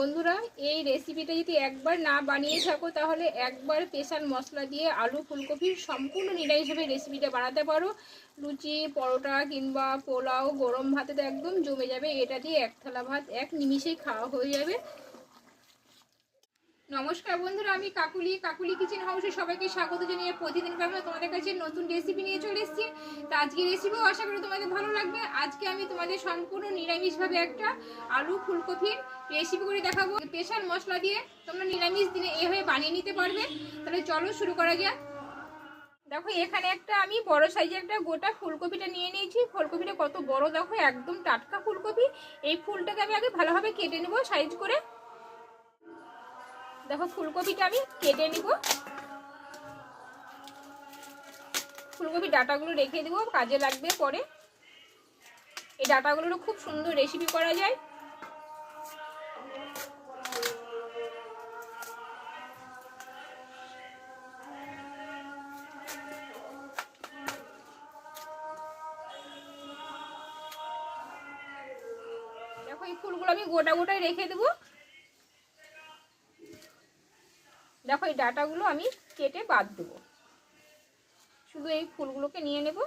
বন্ধুরা, এই রেসিপিটা যদি একবার না বানিয়ে থাকো, তাহলে একবার স্পেশাল মশলা দিয়ে আলু ফুলকপির সম্পূর্ণ নিরামিষভাবে রেসিপিটা বানাতে পারো। লুচি, পরোটা কিংবা পোলাও গরম ভাতে তো একদম জমে যাবে। এটা দিয়ে এক থালা ভাত এক নিমিষেই খাওয়া হয়ে যাবে। নমস্কার বন্ধুরা, আমি কাকুলি। কাকুলি কিচেন হাউসে সবাইকে স্বাগত জানিয়ে প্রতিদিন আমরা তোমাদের কাছে নতুন রেসিপি নিয়ে চলে এসেছি। তো আজকে রেসিপিও আশা করি তোমাদের ভালো লাগবে। আজকে আমি তোমাদের সম্পূর্ণ নিরামিষভাবে একটা আলু ফুলকপির রেসিপি করে দেখাবো। স্পেশাল মশলা দিয়ে তোমরা নিরামিষ দিনে এভাবে বানিয়ে নিতে পারবে। তাহলে চলো শুরু করা যাক। দেখো, এখানে একটা আমি বড় সাইজের একটা গোটা ফুলকপিটা নিয়ে নিয়েছি। ফুলকপিটা কত বড় দেখো, একদম টাটকা ফুলকপি। এই ফুলটাকে আমি আগে ভালোভাবে কেটে নেব সাইজ করে। দেখো ফুলকপিটা আমি কেটে নিব। ফুলকপি ডাটাগুলো রেখে দেবো, কাজে লাগবে পরে। এই ডাটাগুলোরও খুব সুন্দর রেসিপি করা যায়। দেখো এই ফুলগুলো আমি গোটা গোটায় রেখে দেবো। এই ডাটাগুলো আমি কেটে বাদ দেবো। শুধু এই ফুলগুলোকে নিয়ে নেব।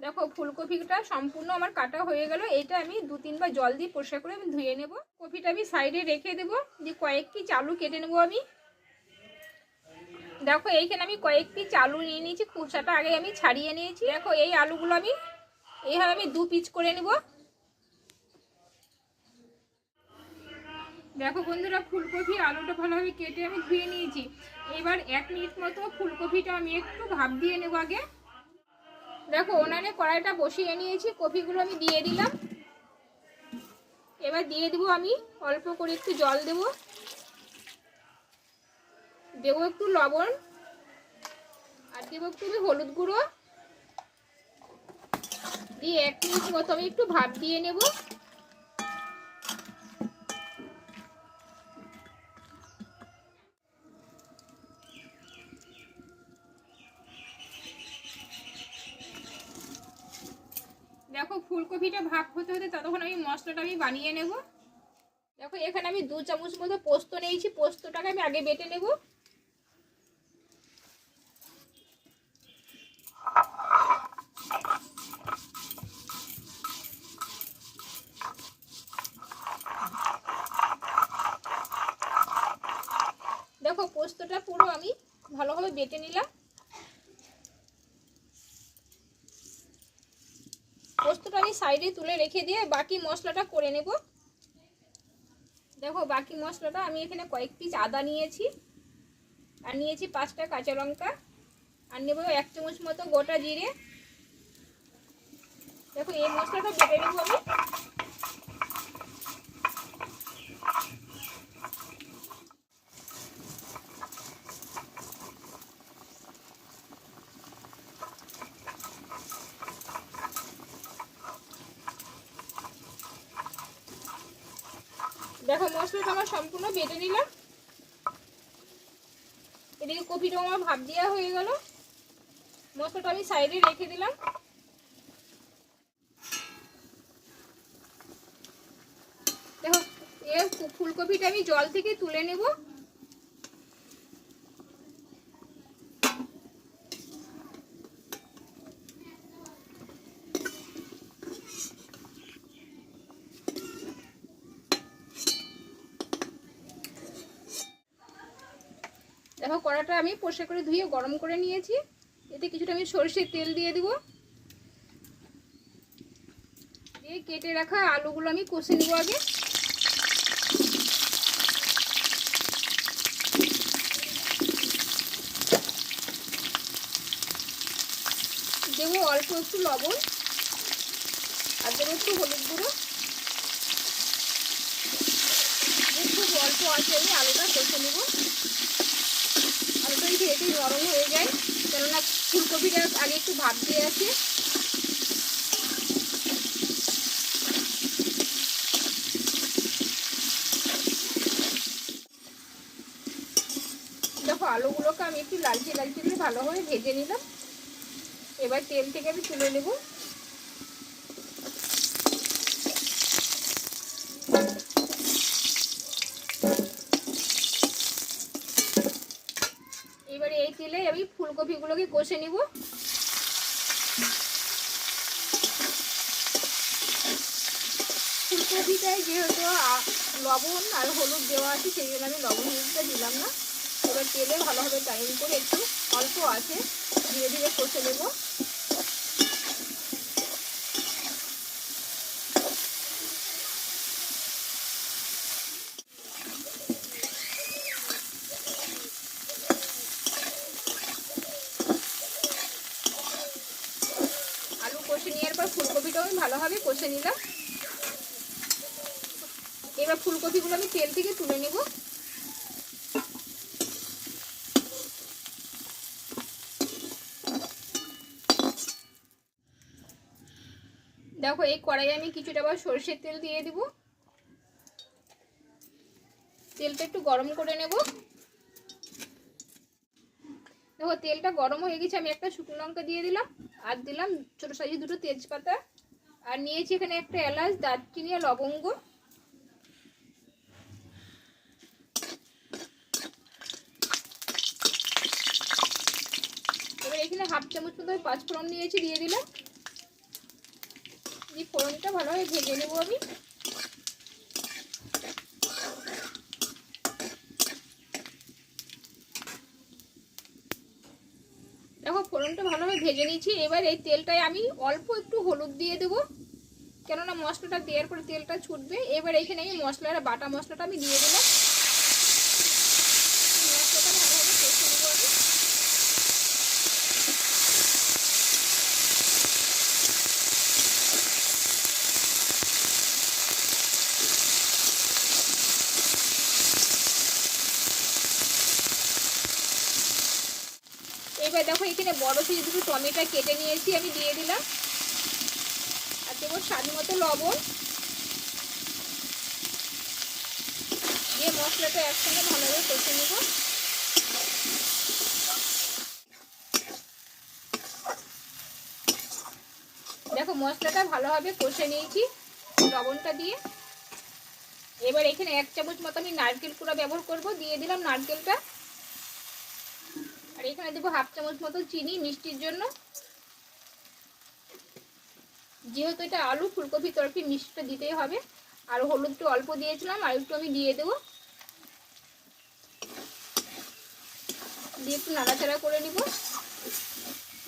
দেখো, ফুলকপিটা সম্পূর্ণ আমার কাটা হয়ে গেল। এটা আমি দু তিনবার জল দিয়ে পরিষ্কার করে আমি ধুয়ে নেব। কপিটা আমি সাইডে রেখে দেবো। যে কয়েকটি চালু কেটে নেব আমি। দেখো, এইখানে আমি কয়েকটি চালু নিয়ে নিয়েছি। খোসাটা আগে আমি ছাড়িয়ে নিয়েছি। দেখো, এই আলুগুলো আমি এইভাবে আমি দু পিচ করে নেব। দেখো বন্ধুরা, ফুলকপি আলুটা ভালোভাবে কেটে আমি ধুয়ে নিয়েছি। এবার এক মিনিট মতো ফুলকপিটা আমি একটু ভাপ দিয়ে নেব আগে। দেখো ওনানে কড়াইটা বসিয়ে নিয়েছি, কপিগুলো আমি দিয়ে দিলাম। এবার দিয়ে দেবো আমি, অল্প করে একটু জল দেব। দেবো একটু লবণ, আর দেবো একটু হলুদ গুঁড়ো। দিয়ে এক মিনিট মতো আমি একটু ভাপ দিয়ে নেব। দেখো, ফুলকপিটা ভাগ হতে হতে ততক্ষণ আমি মশলাটা আমি বানিয়ে নেব। দেখো, এখানে আমি দু চামচ মতো পোস্ত নিয়েছি। পোস্তটাকে আমি আগে বেটে নেব। দেখো, পোস্তটা পুরো আমি ভালোভাবে বেটে নিলাম পোস্তটা আমি সাইডে তুলে রেখে দিয়ে বাকি মশলাটা করে নেব। দেখো, বাকি মশলাটা আমি এখানে কয়েক পিস আদা নিয়েছি। আর নিয়েছি পাঁচটা কাঁচা লঙ্কা। আর নেব এক চামচ মতো গোটা জিরে। দেখো, এই মশলাটা বেটে নেব আমি। দেখো মশলাটা আমার সম্পূর্ণ বেটে নিলাম। এদিকে কপিটা আমার ভাব দেওয়া হয়ে গেল। মশলাটা আমি সাইডে রেখে দিলাম। দেখো, এ ফুলকপিটা আমি জল থেকে তুলে নেব দেখো কড়াটা আমি পরিষ্কার করে ধুয়ে গরম করে নিয়েছি। এতে কিছুটা আমি সরষের তেল দিয়ে দিব। দিয়ে কেটে রাখা আলুগুলো আমি কষে নিব আগে। দেবো অল্প একটু লবণ আর দেবো একটু হলুদ গুঁড়ো। খুব অল্প আছে আমি আলুটা কষে নেব। এটি নরম হয়ে যায়। কেননা ফুলকপিটা আগে একটু ভাব দিয়ে আছে। দেখো, আলুগুলোকে আমি একটু লালচে লালচে করে ভালোভাবে ভেজে নিলাম। এবার তেল থেকে আমি তুলে নেব তেলে আমি ফুলকপিগুলোকে কষে নিব। ফুলকপিটায় যেহেতু লবণ আর হলুদ দেওয়া আছে, সেই জন্য আমি লবণটা দিলাম না। এবার তেলে ভালোভাবে টাইম করে একটু অল্প আছে, ধীরে ধীরে কষে নেব আলু কষে নেওয়ার পর ফুলকপিটাও আমি ভালোভাবে কষে নিলাম। এবার ফুলকপিগুলো আমি তেল থেকে তুলে নেব। দেখো, এই কড়াই আমি কিছুটা আবার সর্ষের তেল দিয়ে দিব। তেলটা একটু গরম করে নেব। দেখো, তেলটা গরম হয়ে গেছে, আমি একটা শুকনো লঙ্কা দিয়ে দিলাম। আর দিলাম ছোটো সাইজে দুটো তেজপাতা। আর নিয়েছি এখানে একটা এলাচ, দারচিনি আর লবঙ্গ। এবার এখানে হাফ চামচ মতো পাঁচ পাঁচফোড়ন নিয়েছি, দিয়ে দিলাম। দিয়ে ফোড়নটা ভালোভাবে ভেজে নেব আমি। দেখো ফোড়নটা ভালোভাবে ভেজে নিয়েছি। এবার এই তেলটায় আমি অল্প একটু হলুদ দিয়ে দেবো। কেননা মশলাটা দেওয়ার পরে তেলটা ছুটবে। এবার এইখানে আমি মশলাটা বাটা মশলাটা আমি দিয়ে দিলাম মশলাটা ভালোভাবে কষে নেব আমি এবার দেখো, এখানে বড় সাইজ দুটো টমেটো কেটে নিয়েছি, আমি দিয়ে দিলাম। আর দেবো স্বাদ মতো লবণ। দিয়ে মশলাটা একসঙ্গে ভালোভাবে কষে নেব। দেখো, মশলাটা ভালোভাবে কষে নিয়েছি, লবণটা দিয়ে। এবার এখানে এক চামচ মতো আমি নারকেল কুড়া ব্যবহার করব। দিয়ে দিলাম নারকেলটা। আর এখানে দেবো হাফ চামচ মতো চিনি মিষ্টির জন্য। যেহেতু এটা আলু, ফুলকপি, তরকারি, মিষ্টিটা দিতেই হবে। আর হলুদটা অল্প দিয়েছিলাম, আর একটু আমি দিয়ে দেবো। দিয়ে একটু নাড়াচাড়া করে নিব।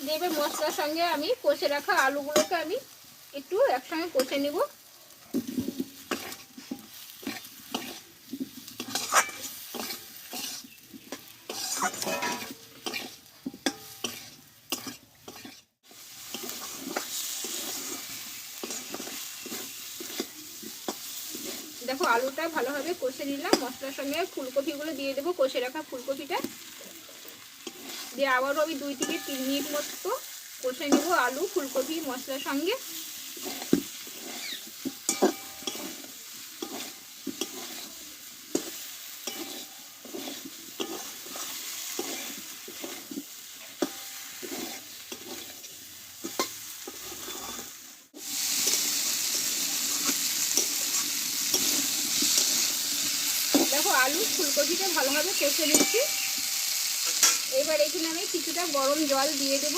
দিয়ে এবার মশলার সঙ্গে আমি কষে রাখা আলুগুলোকে আমি একটু একসঙ্গে কষে নিব দেখো আলুটা ভালোভাবে কষে নিলাম। মশলার সঙ্গে ফুলকপিগুলো দিয়ে দেবো, কষে রাখা ফুলকপিটা। দিয়ে আবারও আমি দুই থেকে তিন মিনিট মতো কষে নেব আলু, ফুলকপি, মশলার সঙ্গে দেখো আলু ফুলকপিটা ভালোভাবে কষে নিচ্ছি এবার এখানে আমি কিছুটা গরম জল দিয়ে দেব।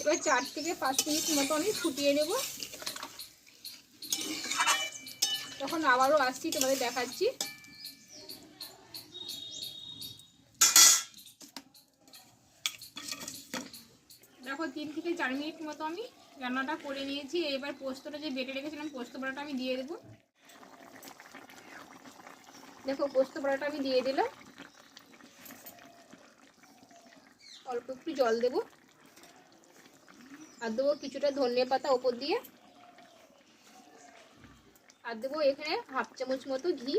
এবার চার থেকে পাঁচ মিনিট মতো আমি ফুটিয়ে নেব। তখন আবারও আসছি, তোমাদের দেখাচ্ছি। দেখো, তিন থেকে চার মিনিট মতো আমি রান্নাটা করে নিয়েছি। এবার পোস্তটা যে বেটে রেখেছিলাম, পোস্ত বড়াটা আমি দিয়ে দেবো। দেখো, পোস্ত বড়াটা আমি দিয়ে দিলাম। অল্প একটু জল দেবো। আর দেবো কিছুটা ধনে পাতা ওপর দিয়ে। আর দেবো এখানে হাফ চামচ মতো ঘি।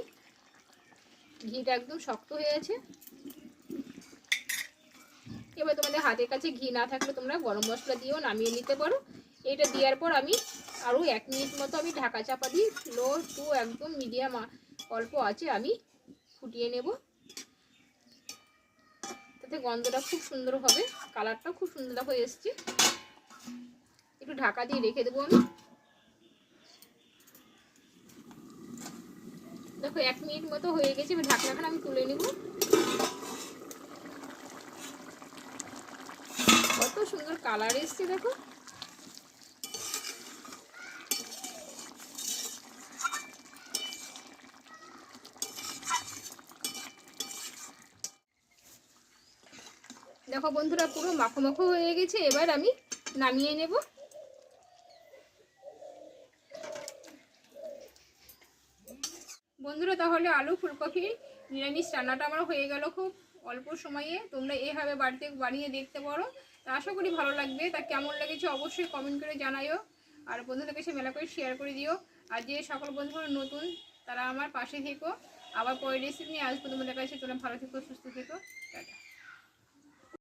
ঘিটা একদম শক্ত হয়ে আছে এবার তোমাদের হাতের কাছে ঘি না থাকলে তোমরা গরম মশলা দিয়েও নামিয়ে নিতে পারো। এটা দেওয়ার পর আমি আরও এক মিনিট মতো আমি ঢাকা চাপা দিই। লো টু একদম মিডিয়াম অল্প আছে আমি ফুটিয়ে নেব। তাতে গন্ধটা খুব সুন্দর হবে। কালারটা খুব সুন্দর হয়ে এসছে। একটু ঢাকা দিয়ে রেখে দেবো আমি। দেখো, এক মিনিট মতো হয়ে গেছে। এবার ঢাকনাখানা আমি তুলে নেব কত সুন্দর কালার এসছে, দেখো। দেখো বন্ধুরা, পুরো মাখো মাখো হয়ে গেছে, এবার আমি নামিয়ে নেব। বন্ধুরা, তাহলে আলু, ফুলকপি, নিরামিষ রান্নাটা আমার হয়ে গেল খুব। অল্প সময়ে তোমরা এভাবে বাড়িতে বানিয়ে দেখতে পারো। তা আশা করি ভালো লাগবে। তা কেমন লেগেছে অবশ্যই কমেন্ট করে জানাইও। আর বন্ধুদের কাছে মেলা করে শেয়ার করে দিও। আর যে সকল বন্ধুরা নতুন, তারা আমার পাশে থেকো। আবার পরের রেসিপি নিয়ে আসব তোমাদের কাছে। তোমরা ভালো থেকো, সুস্থ থেকো। টাটা।